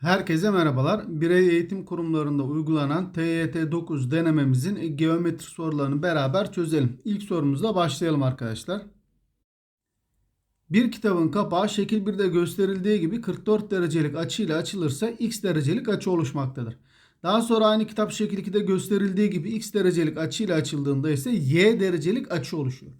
Herkese merhabalar. Birey eğitim kurumlarında uygulanan TYT 9 denememizin geometri sorularını beraber çözelim. İlk sorumuzla başlayalım arkadaşlar. Bir kitabın kapağı şekil 1'de gösterildiği gibi 44 derecelik açıyla açılırsa x derecelik açı oluşmaktadır. Daha sonra aynı kitap şekil 2'de gösterildiği gibi x derecelik açıyla açıldığında ise y derecelik açı oluşuyor.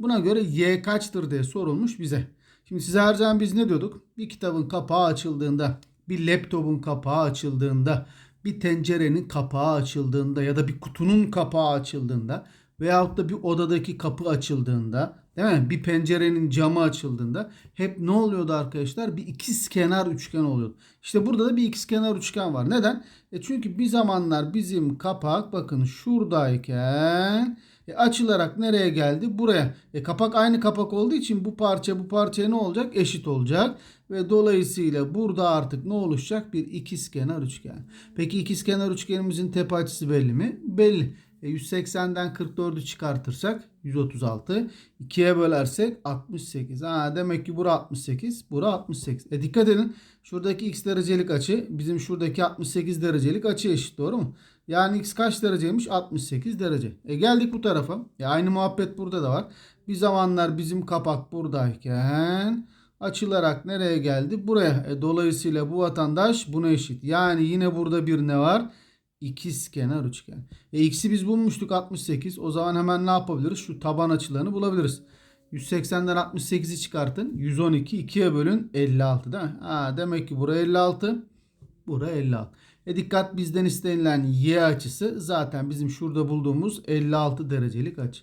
Buna göre y kaçtır diye sorulmuş bize. Şimdi size her zaman biz ne diyorduk? Bir kitabın kapağı açıldığında, bir laptopun kapağı açıldığında, bir tencerenin kapağı açıldığında ya da bir kutunun kapağı açıldığında veyahut da bir odadaki kapı açıldığında değil mi? Bir pencerenin camı açıldığında hep ne oluyordu arkadaşlar? Bir ikizkenar üçgen oluyordu. İşte burada da bir ikizkenar üçgen var. Neden? E çünkü bir zamanlar bizim kapak bakın şuradayken e açılarak nereye geldi? Buraya. E kapak aynı kapak olduğu için bu parça bu parçaya ne olacak? Eşit olacak. Ve dolayısıyla burada artık ne oluşacak? Bir ikizkenar üçgen. Peki ikizkenar üçgenimizin tepe açısı belli mi? Belli. E 180'den 44'ü çıkartırsak 136. 2'ye bölersek 68. Ha, demek ki bura 68. Bura 68. E dikkat edin. Şuradaki x derecelik açı bizim şuradaki 68 derecelik açı eşit. Doğru mu? Yani x kaç dereceymiş? 68 derece. E geldik bu tarafa. E aynı muhabbet burada da var. Bir zamanlar bizim kapak buradayken açılarak nereye geldi? Buraya. E dolayısıyla bu vatandaş buna eşit. Yani yine burada bir ne var? İkizkenar üçgen. E x'i biz bulmuştuk 68. O zaman hemen ne yapabiliriz? Şu taban açılarını bulabiliriz. 180'den 68'i çıkartın. 112 2'ye bölün 56 değil mi? Ha, demek ki buraya 56. Buraya 56. E dikkat bizden istenilen y açısı zaten bizim şurada bulduğumuz 56 derecelik açı.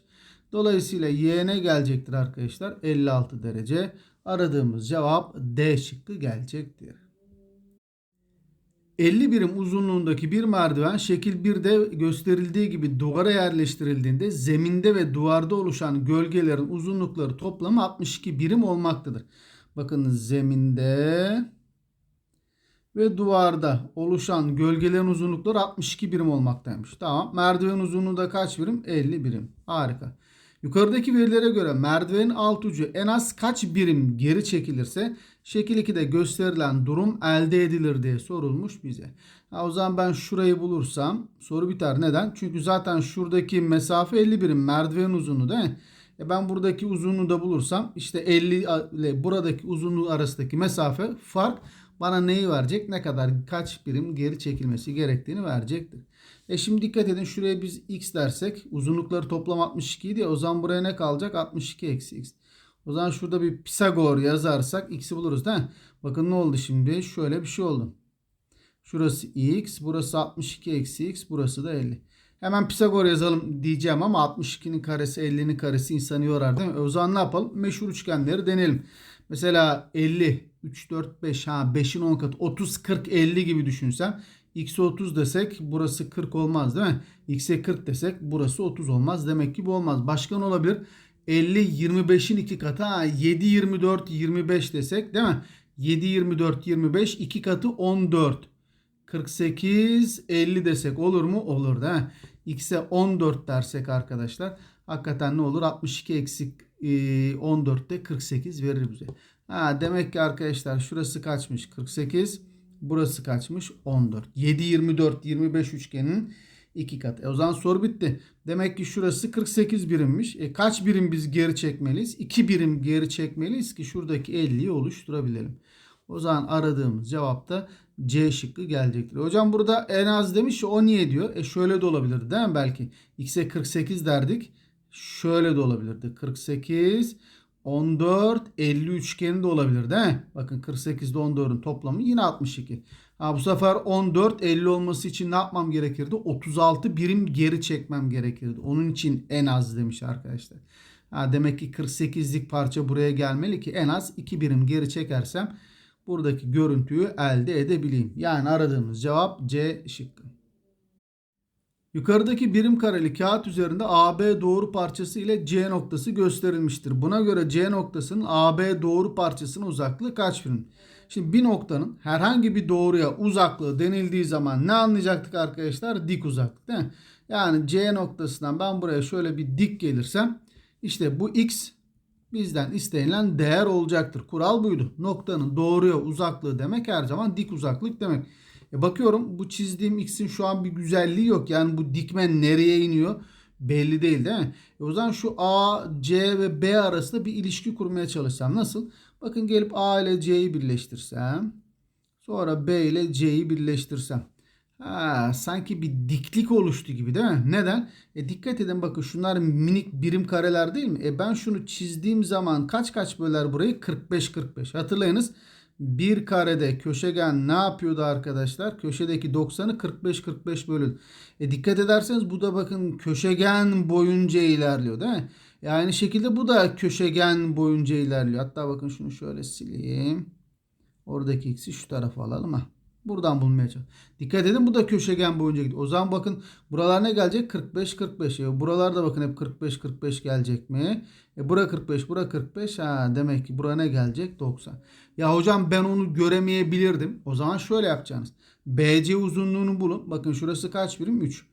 Dolayısıyla y ne gelecektir arkadaşlar? 56 derece. Aradığımız cevap D şıkkı gelecektir. 50 birim uzunluğundaki bir merdiven şekil 1'de gösterildiği gibi duvara yerleştirildiğinde zeminde ve duvarda oluşan gölgelerin uzunlukları toplamı 62 birim olmaktadır. Bakın zeminde ve duvarda oluşan gölgelerin uzunlukları 62 birim olmaktaymış. Tamam. Merdiven uzunluğu da kaç birim? 50 birim. Harika. Yukarıdaki verilere göre merdivenin alt ucu en az kaç birim geri çekilirse şekil 2'de gösterilen durum elde edilir diye sorulmuş bize. Ha, o zaman ben şurayı bulursam soru biter. Neden? Çünkü zaten şuradaki mesafe 50 birim merdiven uzunluğu değil mi? E ben buradaki uzunluğu da bulursam işte 50 ile buradaki uzunluğu arasındaki mesafe fark bana neyi verecek? Ne kadar kaç birim geri çekilmesi gerektiğini verecektir. E şimdi dikkat edin şuraya biz x dersek uzunlukları toplam 62 idi. O zaman buraya ne kalacak? 62 eksi x. O zaman şurada bir Pisagor yazarsak x'i buluruz değil mi? Bakın ne oldu şimdi? Şöyle bir şey oldu. Şurası x, burası 62 eksi x, burası da 50. Hemen Pisagor yazalım diyeceğim ama 62'nin karesi 50'nin karesi insanı yorar değil mi? O zaman ne yapalım? Meşhur üçgenleri deneyelim. Mesela 50, 3, 4, 5, ha 5'in 10 katı 30, 40, 50 gibi düşünsem. X'e 30 desek burası 40 olmaz değil mi? X'e 40 desek burası 30 olmaz. Demek ki bu olmaz. Başka ne olabilir? 50, 25'in 2 katı. Ha 7, 24, 25 desek değil mi? 7, 24, 25 2 katı 14. 48, 50 desek olur mu? Olur değil mi? X'e 14 dersek arkadaşlar hakikaten ne olur? 62 eksik 14'te 48 verir bize. Ha, demek ki arkadaşlar şurası kaçmış? 48. Burası kaçmış? 14. 7, 24, 25 üçgenin 2 katı. E o zaman soru bitti. Demek ki şurası 48 birimmiş. E kaç birim biz geri çekmeliyiz? 2 birim geri çekmeliyiz ki şuradaki 50'yi oluşturabilelim. O zaman aradığımız cevap da C şıkkı gelecektir. Hocam burada en az demiş o niye diyor? E şöyle de olabilir değil mi belki? X'e 48 derdik. Şöyle de olabilirdi. 48 14 50 üçgeni de olabilir değil mi? Bakın 48 ile 14'ün toplamı yine 62. Ha, bu sefer 14 50 olması için ne yapmam gerekirdi? 36 birim geri çekmem gerekirdi. Onun için en az demiş arkadaşlar. Ha, demek ki 48'lik parça buraya gelmeli ki en az 2 birim geri çekersem buradaki görüntüyü elde edebileyim. Yani aradığımız cevap C şıkkı. Yukarıdaki birim kareli kağıt üzerinde AB doğru parçası ile C noktası gösterilmiştir. Buna göre C noktasının AB doğru parçasının uzaklığı kaç birim? Şimdi bir noktanın herhangi bir doğruya uzaklığı denildiği zaman ne anlayacaktık arkadaşlar? Dik uzaklık değil mi? Yani C noktasından ben buraya şöyle bir dik gelirsem işte bu X bizden istenilen değer olacaktır. Kural buydu. Noktanın doğruya uzaklığı demek her zaman dik uzaklık demek. E bakıyorum bu çizdiğim x'in şu an bir güzelliği yok. Yani bu dikmen nereye iniyor belli değil değil mi? E o zaman şu A, C ve B arasında bir ilişki kurmaya çalışsam nasıl? Bakın gelip A ile C'yi birleştirsem. Sonra B ile C'yi birleştirsem. Ha, sanki bir diklik oluştu gibi değil mi? Neden? E dikkat edin bakın şunlar minik birim kareler değil mi? E ben şunu çizdiğim zaman kaç kaç böler burayı? 45 45. Hatırlayınız. Bir karede köşegen ne yapıyordu arkadaşlar? Köşedeki 90'ı 45 45 bölün. E dikkat ederseniz bu da bakın köşegen boyunca ilerliyor değil mi? E aynı şekilde bu da köşegen boyunca ilerliyor. Hatta bakın şunu şöyle sileyim. Oradaki x'i şu tarafa alalım ha. Buradan bulmaya çalış. Dikkat edin bu da köşegen boyunca gidiyor. O zaman bakın buralar ne gelecek? 45 45. E, buralar da bakın hep 45 45 gelecek mi? E bura 45, bura 45. Ha demek ki bura ne gelecek? 90. Ya hocam ben onu göremeyebilirdim. O zaman şöyle yapacaksınız. BC uzunluğunu bulun. Bakın şurası kaç birim? 3.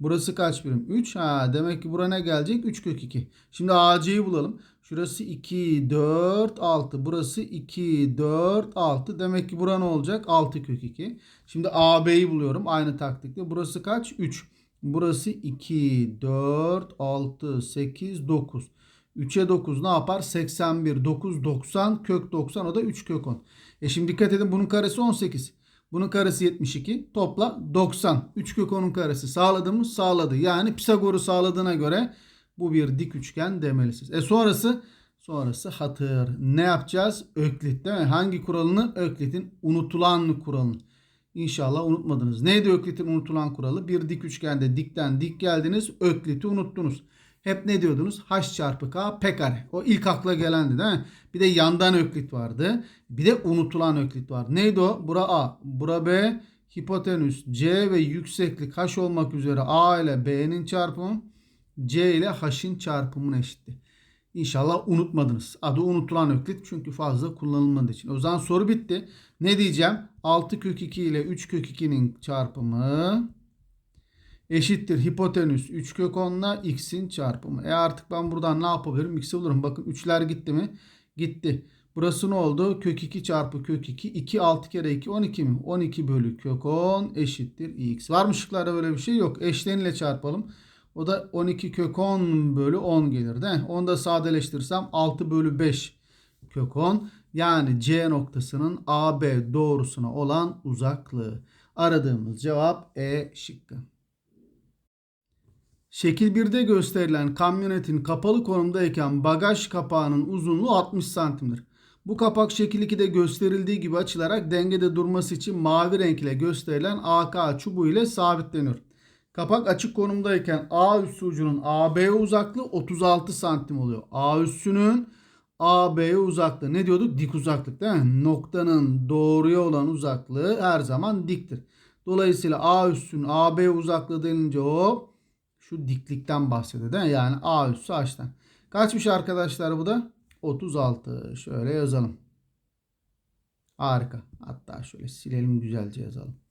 Burası kaç birim? 3. Ha demek ki bura ne gelecek? 3 kök 2. Şimdi AC'yi bulalım. Şurası 2, 4, 6. Burası 2, 4, 6. Demek ki bura ne olacak? 6 kök 2. Şimdi AB'yi buluyorum. Aynı taktikle. Burası kaç? 3. Burası 2, 4, 6, 8, 9. 3'e 9 ne yapar? 81, 9, 90, kök 90 o da 3 kök 10. E şimdi dikkat edin bunun karesi 18. Bunun karesi 72. Topla 90. 3 kök 10'un karesi sağladı mı? Sağladı. Yani Pisagor'u sağladığına göre bu bir dik üçgen demelisiniz. E sonrası sonrası hatır. Ne yapacağız? Öklit değil mi? Hangi kuralını? Öklit'in unutulan kuralını. İnşallah unutmadınız. Neydi Öklit'in unutulan kuralı? Bir dik üçgende dikten dik geldiniz. Öklit'i unuttunuz. Hep ne diyordunuz? H çarpı K P kare. O ilk akla gelendi değil mi? Bir de yandan öklit vardı. Bir de unutulan öklit var. Neydi o? Bura A. Bura B. Hipotenüs C ve yükseklik H olmak üzere A ile B'nin çarpımı C ile H'in çarpımına eşitti. İnşallah unutmadınız. Adı unutulan öklit çünkü fazla kullanılmadığı için. O zaman soru bitti. Ne diyeceğim? 6 kök 2 ile 3 kök 2'nin çarpımı eşittir hipotenüs 3 kök 10 ile x'in çarpımı. E artık ben buradan ne yapabilirim? X'i bulurum. Bakın 3'ler gitti mi? Gitti. Burası ne oldu? Kök 2 çarpı kök 2. 2 6 kere 2 12 mi? 12 bölü kök 10 eşittir x. Var mı şıklarda böyle bir şey? Yok. Eşleniyle çarpalım. O da 12 kök 10 bölü 10 gelir de. Onu da sadeleştirirsem 6 bölü 5 kök 10. Yani C noktasının AB doğrusuna olan uzaklığı. Aradığımız cevap E şıkkı. Şekil 1'de gösterilen kamyonetin kapalı konumdayken bagaj kapağının uzunluğu 60 santimdir. Bu kapak şekil 2'de gösterildiği gibi açılarak dengede durması için mavi renk ile gösterilen AK çubuğu ile sabitleniyor. Kapak açık konumdayken A üssü ucunun AB uzaklığı 36 santim oluyor. A üssünün AB'ye uzaklığı ne diyorduk? Dik uzaklık değil mi? Noktanın doğruya olan uzaklığı her zaman diktir. Dolayısıyla A üssünün AB uzaklığı denince o şu diklikten bahsediyor değil mi? Yani A üssü H'tan. Kaçmış arkadaşlar bu da? 36. Şöyle yazalım. Harika. Hatta şöyle silelim güzelce yazalım.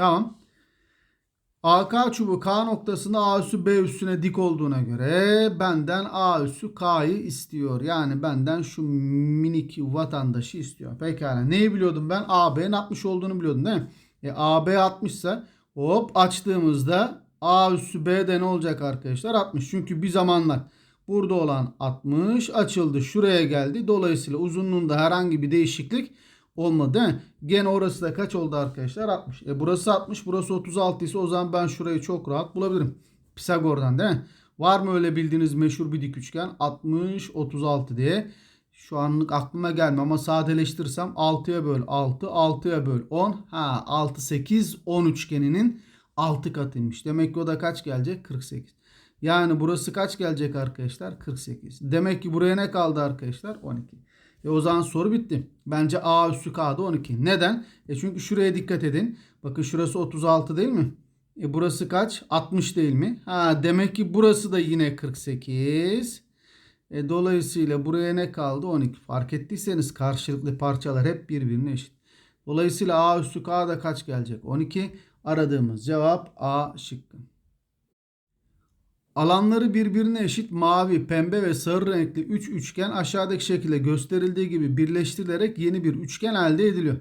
Tamam. AK çubuğu K noktasında A üssü B üstüne dik olduğuna göre benden A üssü K'yı istiyor. Yani benden şu minik vatandaşı istiyor. Pekala. Neyi biliyordum ben? AB'nin 60 olduğunu biliyordum değil mi? E, AB 60 ise hop açtığımızda A üssü B'de ne olacak arkadaşlar? 60. Çünkü bir zamanlar burada olan 60 açıldı. Şuraya geldi. Dolayısıyla uzunluğunda herhangi bir değişiklik olmadı değil? Gene orası da kaç oldu arkadaşlar? 60. E burası 60, burası 36 ise o zaman ben şurayı çok rahat bulabilirim. Pisagor'dan değil mi? Var mı öyle bildiğiniz meşhur bir dik üçgen? 60, 36 diye. Şu anlık aklıma gelmiyor ama sadeleştirirsem 6'ya böl 6, 6'ya böl 10. Ha 6, 8, 10 üçgeninin 6 katıymış. Demek ki o da kaç gelecek? 48. Yani burası kaç gelecek arkadaşlar? 48. Demek ki buraya ne kaldı arkadaşlar? 12. E o zaman soru bitti. Bence A üssü K'da 12. Neden? E çünkü şuraya dikkat edin. Bakın şurası 36 değil mi? E burası kaç? 60 değil mi? Ha demek ki burası da yine 48. E dolayısıyla buraya ne kaldı? 12. Fark ettiyseniz karşılıklı parçalar hep birbirine eşit. Dolayısıyla A üssü K'da kaç gelecek? 12. Aradığımız cevap A şıkkı. Alanları birbirine eşit mavi, pembe ve sarı renkli 3 üçgen aşağıdaki şekilde gösterildiği gibi birleştirilerek yeni bir üçgen elde ediliyor.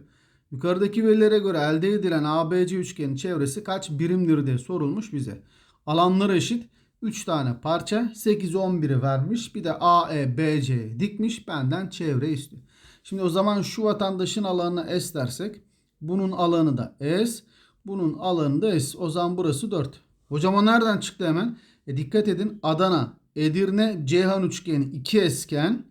Yukarıdaki verilere göre elde edilen ABC üçgenin çevresi kaç birimdir diye sorulmuş bize. Alanları eşit 3 tane parça 8 11'i vermiş. Bir de AE BC dikmiş benden çevre istiyor. Şimdi o zaman şu vatandaşın alanını S dersek bunun alanı da S, bunun alanı da S. O zaman burası 4. Hocam nereden çıktı hemen? E dikkat edin Adana, Edirne, Ceyhan üçgeni 2S iken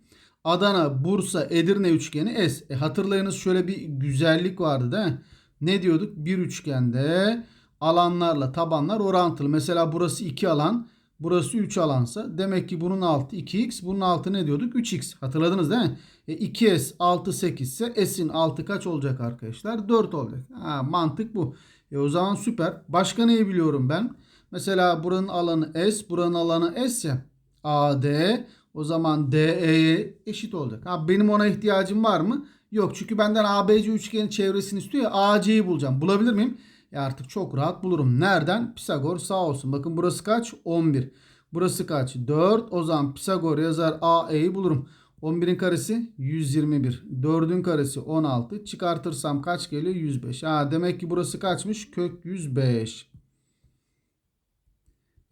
Adana, Bursa, Edirne üçgeni S. E hatırlayınız şöyle bir güzellik vardı değil mi? Ne diyorduk? Bir üçgende alanlarla tabanlar orantılı. Mesela burası 2 alan, burası 3 alansa demek ki bunun altı 2x, bunun altı ne diyorduk? 3x. Hatırladınız değil mi? E 2s 6 8 ise s'in altı kaç olacak arkadaşlar? 4 olacak. Ha, mantık bu. E o zaman süper. Başka neyi biliyorum ben? Mesela buranın alanı S, buranın alanı S ya. AD o zaman DE'ye eşit olacak. Ha, benim ona ihtiyacım var mı? Yok çünkü benden ABC üçgenin çevresini istiyor ya AC'yi bulacağım. Bulabilir miyim? E artık çok rahat bulurum. Nereden? Pisagor sağ olsun. Bakın burası kaç? 11. Burası kaç? 4. O zaman Pisagor yazar AE'yi bulurum. 11'in karesi 121. 4'ün karesi 16. Çıkartırsam kaç geliyor? 105. Ha, demek ki burası kaçmış? Kök 105.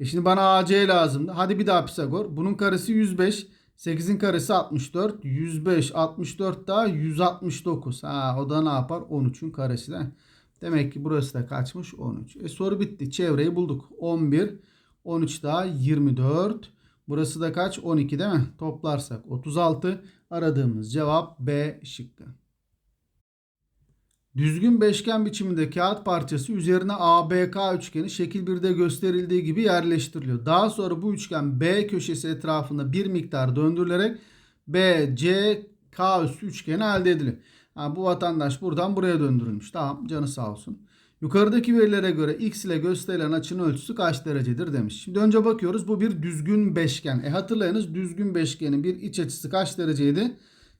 E şimdi bana AC lazımdı. Hadi bir daha Pisagor. Bunun karesi 105. 8'in karesi 64. 105, 64 daha 169. Ha, o da ne yapar? 13'ün karesi de. Demek ki burası da kaçmış? 13. E soru bitti. Çevreyi bulduk. 11, 13 daha 24. Burası da kaç? 12 değil mi? Toplarsak 36. Aradığımız cevap B şıkkı. Düzgün beşgen biçiminde kağıt parçası üzerine ABK üçgeni şekil 1'de gösterildiği gibi yerleştiriliyor. Daha sonra bu üçgen B köşesi etrafında bir miktar döndürülerek BCK üstü üçgeni elde ediliyor. Ha, bu vatandaş buradan buraya döndürülmüş. Tamam canı sağ olsun. Yukarıdaki verilere göre x ile gösterilen açının ölçüsü kaç derecedir demiş. Şimdi önce bakıyoruz bu bir düzgün beşgen. E hatırlayınız düzgün beşgenin bir iç açısı kaç dereceydi?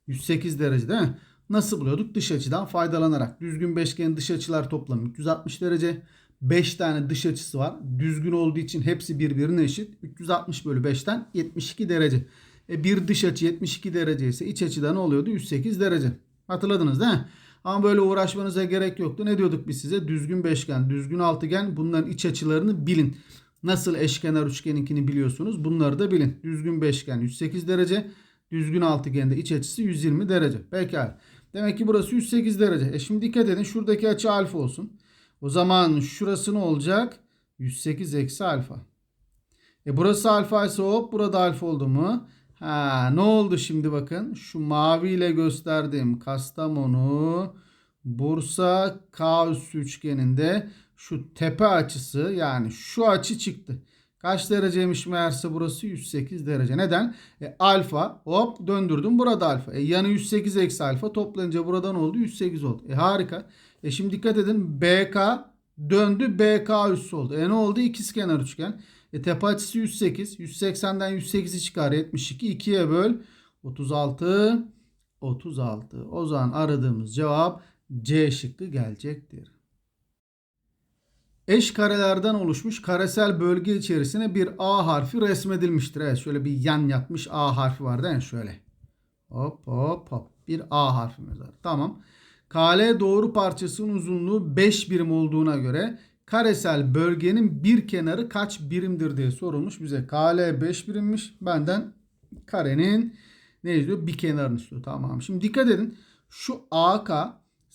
108 derece değil mi? Nasıl buluyorduk? Dış açıdan faydalanarak. Düzgün beşgenin dış açılar toplamı 360 derece. 5 tane dış açısı var. Düzgün olduğu için hepsi birbirine eşit. 360 bölü 5'ten 72 derece. E bir dış açı 72 derece ise iç açıda ne oluyordu? 108 derece. Hatırladınız değil mi? Ama böyle uğraşmanıza gerek yoktu. Ne diyorduk biz size? Düzgün beşgen, düzgün altıgen bunların iç açılarını bilin. Nasıl eşkenar üçgeninkini biliyorsunuz. Bunları da bilin. Düzgün beşgen 108 derece. Düzgün altıgende iç açısı 120 derece. Pekala. Demek ki burası 108 derece. E şimdi dikkat edin. Şuradaki açı alfa olsun. O zaman şurası ne olacak? 108 eksi alfa. E burası alfa ise hop burada alfa oldu mu? Ha, ne oldu şimdi bakın. Şu maviyle gösterdiğim Kastamonu, Bursa, K üssü üçgeninde şu tepe açısı yani şu açı çıktı. Kaç dereceymiş meğerse burası 108 derece. Neden? E, alfa hop döndürdüm burada alfa. E, yanı 108 eksi alfa toplayınca burada ne oldu? 108 oldu. E, harika. E, şimdi dikkat edin BK döndü BK üssü oldu. E ne oldu? İkizkenar üçgen. E, tepe açısı 108. 180'den 108'i çıkar 72. 2'ye böl 36. 36. O zaman aradığımız cevap C şıkkı gelecektir. Eş karelerden oluşmuş karesel bölge içerisine bir A harfi resmedilmiştir. Evet şöyle bir yan yatmış A harfi var değil mi? Şöyle. Hop hop hop. Bir A harfimiz var. Tamam. KL doğru parçasının uzunluğu 5 birim olduğuna göre karesel bölgenin bir kenarı kaç birimdir diye sorulmuş bize. KL 5 birimmiş. Benden karenin ne diyor? Bir kenarını istiyor. Tamam. Şimdi dikkat edin. Şu AK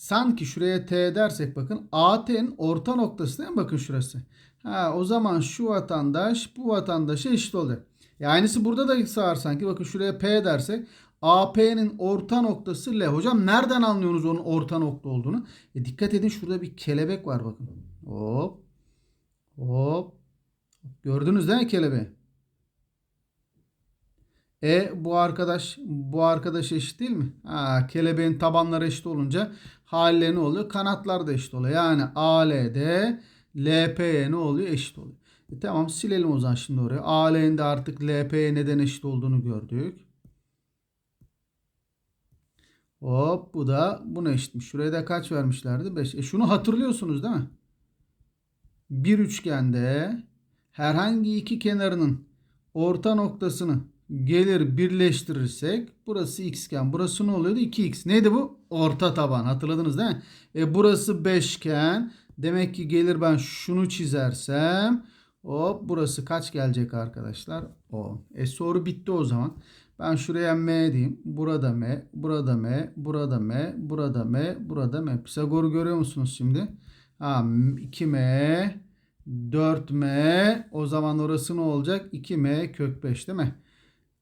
sanki şuraya T dersek bakın AT'nin orta noktası değil mi? Bakın şurası. Ha, o zaman şu vatandaş bu vatandaşa eşit olacak. E aynısı burada da sağır sanki. Bakın şuraya P dersek AP'nin orta noktası L. Hocam nereden anlıyorsunuz onun orta nokta olduğunu? E dikkat edin şurada bir kelebek var bakın. Hop. Hop. Gördünüz değil mi kelebeği? E bu arkadaş bu arkadaş eşit değil mi? Ha, kelebeğin tabanları eşit olunca haliyle ne oluyor? Kanatlar da eşit oluyor. Yani AL'de LP'ye ne oluyor? Eşit oluyor. E, tamam silelim o zaman şimdi oraya. AL'nin de artık LP'ye neden eşit olduğunu gördük. Hop bu da buna eşitmiş. Şuraya da kaç vermişlerdi? 5. E şunu hatırlıyorsunuz değil mi? Bir üçgende herhangi iki kenarının orta noktasını gelir birleştirirsek burası x iken burası ne oluyordu? 2x. Neydi bu? Orta taban. Hatırladınız değil mi? E burası 5 iken demek ki gelir ben şunu çizersem hop burası kaç gelecek arkadaşlar? 10. E soru bitti o zaman. Ben şuraya m diyeyim. Burada m, burada m, burada m, burada m, burada m. Pisagor'u görüyor musunuz şimdi? Ha 2m 4m o zaman orası ne olacak? 2m kök 5 değil mi?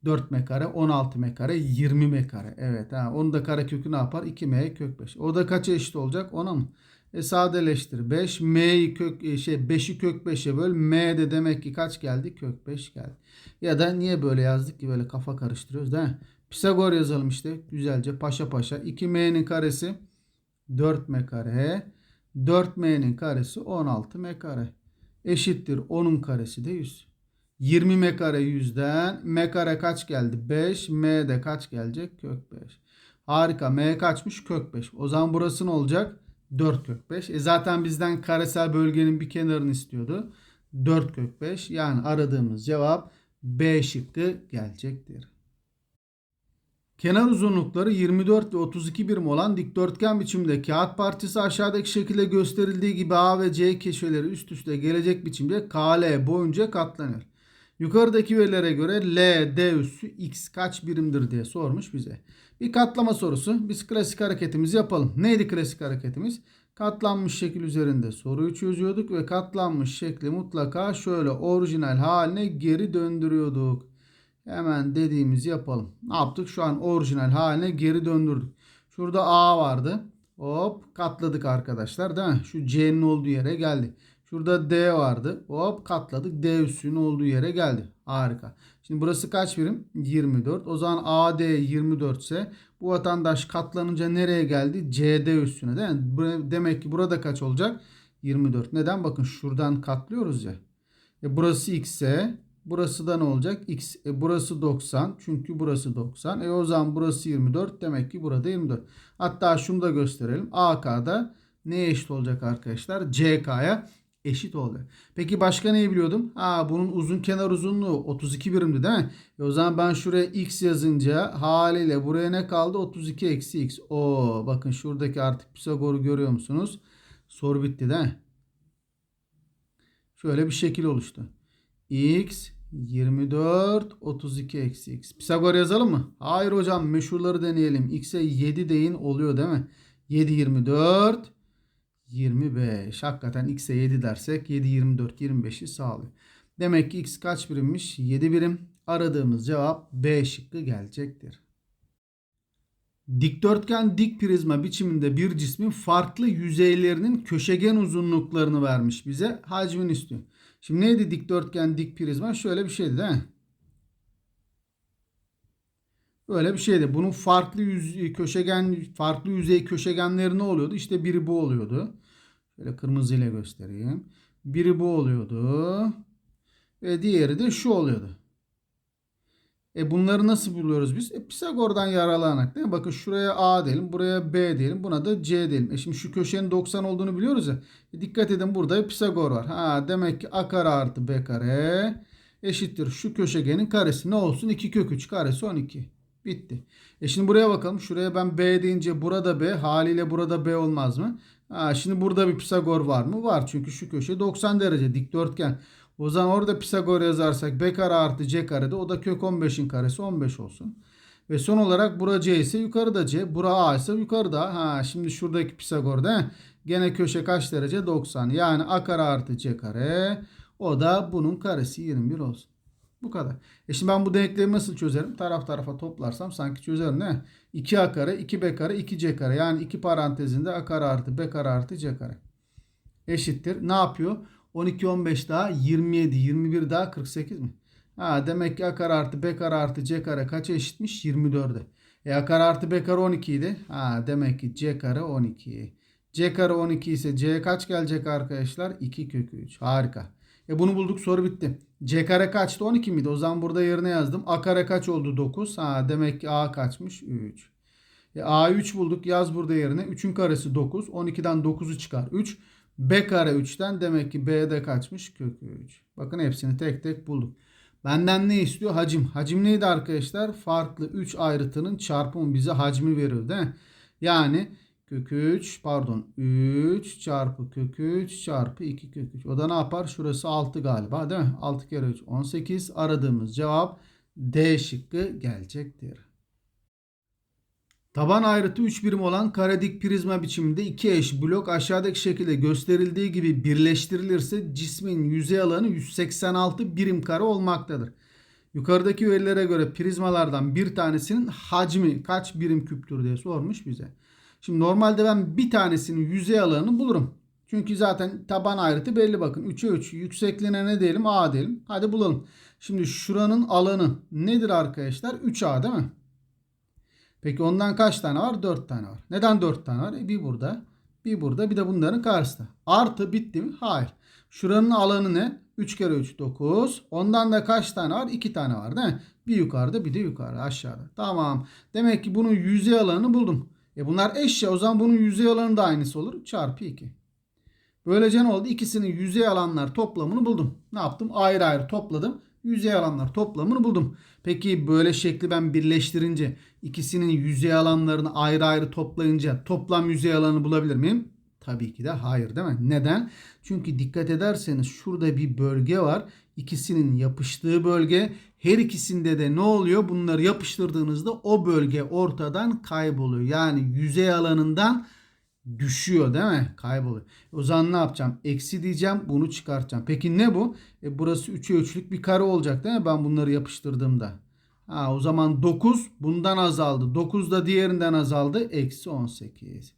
4m kare 16m kare 20m kare. Evet ha onu da kare kökü ne yapar? 2m kök 5. O da kaça eşit olacak? 10'a mı? E sadeleştir. 5 m'yi kök e, şey 5'i kök 5'e böl. m de demek ki kaç geldi? Kök 5 geldi. Ya da niye böyle yazdık ki böyle kafa karıştırıyoruz değil mi? Pisagor yazalım işte güzelce paşa paşa. 2m'nin karesi 4m kare. 4m'nin karesi 16m kare. Eşittir 10'un karesi de 100. 20 m kare 100'den m kare kaç geldi? 5. m de kaç gelecek? Kök 5. Harika. m kaçmış? Kök 5. O zaman burası ne olacak? 4 kök 5. E zaten bizden karesel bölgenin bir kenarını istiyordu. 4 kök 5. Yani aradığımız cevap B şıkkı gelecektir. Kenar uzunlukları 24 ve 32 birim olan dikdörtgen biçimde kağıt parçası aşağıdaki şekilde gösterildiği gibi A ve C köşeleri üst üste gelecek biçimde KL boyunca katlanıyor. Yukarıdaki verilere göre L, üssü X kaç birimdir diye sormuş bize. Bir katlama sorusu. Biz klasik hareketimizi yapalım. Neydi klasik hareketimiz? Katlanmış şekil üzerinde soruyu çözüyorduk ve katlanmış şekli mutlaka şöyle orijinal haline geri döndürüyorduk. Hemen dediğimizi yapalım. Ne yaptık? Şu an orijinal haline geri döndürdük. Şurada A vardı. Hop katladık arkadaşlar değil mi? Şu C'nin olduğu yere geldi. Şurada D vardı. Hop katladık. D üssünün olduğu yere geldi. Harika. Şimdi burası kaç birim? 24. O zaman AD 24 ise bu vatandaş katlanınca nereye geldi? CD üssüne değil mi? Demek ki burada kaç olacak? 24. Neden? Bakın şuradan katlıyoruz ya. E burası X ise burası da ne olacak? X. E burası 90. Çünkü burası 90. E o zaman burası 24. Demek ki burada 24. Hatta şunu da gösterelim. AK'da neye eşit olacak arkadaşlar? CK'ya eşit oldu. Peki başka neyi biliyordum? Ha bunun uzun kenar uzunluğu 32 birimdi değil mi? E o zaman ben şuraya x yazınca haliyle buraya ne kaldı? 32 eksi x. Oo bakın şuradaki artık Pisagor'u görüyor musunuz? Soru bitti değil mi? Şöyle bir şekil oluştu. x 24 32 eksi x. Pisagor yazalım mı? Hayır hocam meşhurları deneyelim. x'e 7 deyin oluyor değil mi? 7 24 25. Hakikaten x'e 7 dersek 7 24 25'i sağlıyor. Demek ki x kaç birimmiş? 7 birim. Aradığımız cevap B şıkkı gelecektir. Dikdörtgen dik prizma biçiminde bir cismin farklı yüzeylerinin köşegen uzunluklarını vermiş bize. Hacmini istiyor. Şimdi neydi dikdörtgen dik prizma? Şöyle bir şeydi değil mi? Böyle bir şeydi. Bunun farklı yüz, köşegen, farklı yüzey köşegenleri ne oluyordu? İşte biri bu oluyordu. Şöyle kırmızıyla göstereyim. Biri bu oluyordu. Ve diğeri de şu oluyordu. E bunları nasıl buluyoruz biz? E Pisagor'dan yararlanarak değil mi? Bakın şuraya A diyelim, buraya B diyelim, buna da C diyelim. E şimdi şu köşenin 90 olduğunu biliyoruz ya. E dikkat edin burada Pisagor var. Ha demek ki A kare artı B kare eşittir. Şu köşegenin karesi ne olsun? 2 kök 3 karesi 12. Bitti. E şimdi buraya bakalım. Şuraya ben B deyince burada B. Haliyle burada B olmaz mı? Ha, şimdi burada bir Pisagor var mı? Var. Çünkü şu köşe 90 derece dikdörtgen. O zaman orada Pisagor yazarsak B kare artı C karede o da kök 15'in karesi 15 olsun. Ve son olarak bura C ise yukarıda C. Bura A ise yukarıda. Ha, şimdi şuradaki Pisagor değil mi? Gene köşe kaç derece? 90. Yani A kare artı C kare. O da bunun karesi 21 olsun. Bu kadar. E şimdi ben bu denklemi nasıl çözerim? Taraf tarafa toplarsam sanki çözerim değil mi? 2a kare, 2b kare, 2c kare. Yani iki parantezinde a kare artı b kare artı c kare. Eşittir. Ne yapıyor? 12, 15 daha 27, 21 daha 48 mi? Ha, demek ki a kare artı b kare artı c kare kaça eşitmiş? 24'e. E a kare artı b kare 12 idi. Ha, demek ki c kare 12. c kare 12 ise c kaç gelecek arkadaşlar? 2 kök 3. Harika. E bunu bulduk soru bitti. C kare kaçtı? 12 miydi? O zaman burada yerine yazdım. A kare kaç oldu? 9. Ha demek ki A kaçmış? 3. E, A 3 bulduk. Yaz burada yerine. 3'ün karesi 9. 12'den 9'u çıkar. 3. B kare 3'ten demek ki B'de kaçmış? Kök 3. Bakın hepsini tek tek bulduk. Benden ne istiyor? Hacim. Hacim neydi arkadaşlar? Farklı 3 ayrıtının çarpımı bize hacmi veriyor değil mi? Yani kök 3 pardon 3 çarpı kök 3 çarpı 2 kök 3. O da ne yapar? Şurası 6 galiba değil mi? 6 kere 3 18. Aradığımız cevap D şıkkı gelecektir. Taban ayrıtı 3 birim olan kare dik prizma biçiminde iki eş blok aşağıdaki şekilde gösterildiği gibi birleştirilirse cismin yüzey alanı 186 birim kare olmaktadır. Yukarıdaki verilere göre prizmalardan bir tanesinin hacmi kaç birim küptür diye sormuş bize. Şimdi normalde ben bir tanesinin yüzey alanını bulurum. Çünkü zaten taban ayrıtı belli bakın. 3'e 3 yüksekliğine ne diyelim? A diyelim. Hadi bulalım. Şimdi şuranın alanı nedir arkadaşlar? 3A değil mi? Peki ondan kaç tane var? 4 tane var. Neden 4 tane var? E bir burada, bir burada, bir de bunların karşısında. Artı bitti mi? Hayır. Şuranın alanı ne? 3 kere 3 9. Ondan da kaç tane var? 2 tane var değil mi? Bir yukarıda bir de yukarıda aşağıda. Tamam. Demek ki bunun yüzey alanını buldum. E bunlar eş ya o zaman bunun yüzey alanı da aynısı olur. Çarpı 2. Böylece ne oldu? İkisinin yüzey alanlar toplamını buldum. Ne yaptım? Ayrı ayrı topladım. Yüzey alanlar toplamını buldum. Peki böyle şekli ben birleştirince ikisinin yüzey alanlarını ayrı ayrı toplayınca toplam yüzey alanı bulabilir miyim? Tabii ki de hayır değil mi? Neden? Çünkü dikkat ederseniz şurada bir bölge var. İkisinin yapıştığı bölge. Her ikisinde de ne oluyor? Bunları yapıştırdığınızda o bölge ortadan kayboluyor. Yani yüzey alanından düşüyor değil mi? Kayboluyor. O zaman ne yapacağım? Eksi diyeceğim. Bunu çıkartacağım. Peki ne bu? E burası 3'e 3'lük bir kare olacak değil mi? Ben bunları yapıştırdığımda. Ha, o zaman 9 bundan azaldı. 9 da diğerinden azaldı. Eksi 18.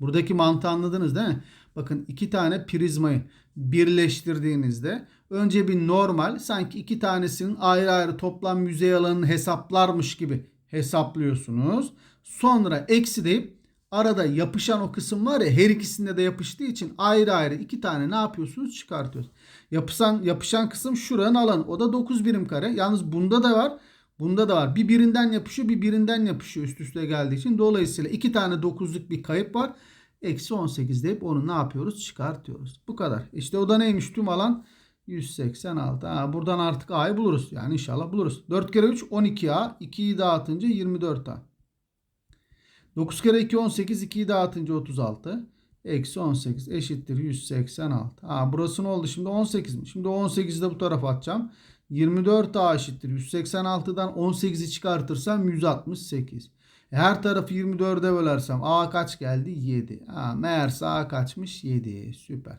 Buradaki mantığı anladınız değil mi? Bakın iki tane prizmayı birleştirdiğinizde önce bir normal sanki iki tanesinin ayrı ayrı toplam yüzey alanını hesaplarmış gibi hesaplıyorsunuz. Sonra eksi deyip arada yapışan o kısım var ya her ikisinde de yapıştığı için ayrı ayrı iki tane ne yapıyorsunuz çıkartıyoruz. Yapışan, yapışan kısım şuranın alanı. O da 9 birim kare. Yalnız bunda da var. Bunda da var. Bir birinden yapışıyor bir birinden yapışıyor üst üste geldiği için. Dolayısıyla iki tane 9'luk bir kayıp var. Eksi 18 deyip onu ne yapıyoruz? Çıkartıyoruz. Bu kadar. İşte o da neymiş tüm alan? 186. Ha, buradan artık A'yı buluruz. Yani inşallah buluruz. 4 kere 3 12A. 2'yi dağıtınca 24A. 9 kere 2 18. 2'yi dağıtınca 36. Eksi 18 eşittir 186. Ha, burası ne oldu? Şimdi 18 mi? Şimdi 18'i de bu tarafa atacağım. 24 A eşittir. 186'dan 18'i çıkartırsam 168. E, Her tarafı 24'e bölersem A kaç geldi? 7. Ha, meğerse A kaçmış? 7. Süper.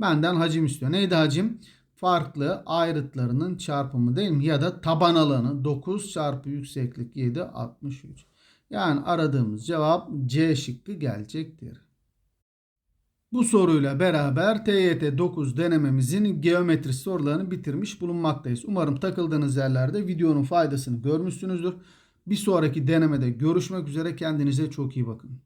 Benden hacim istiyor. Neydi hacim? Farklı ayrıtlarının çarpımı değil mi? Ya da taban alanı 9 çarpı yükseklik 7 63. Yani aradığımız cevap C şıkkı gelecektir. Bu soruyla beraber TYT 9 denememizin geometri sorularını bitirmiş bulunmaktayız. Umarım takıldığınız yerlerde videonun faydasını görmüşsünüzdür. Bir sonraki denemede görüşmek üzere kendinize çok iyi bakın.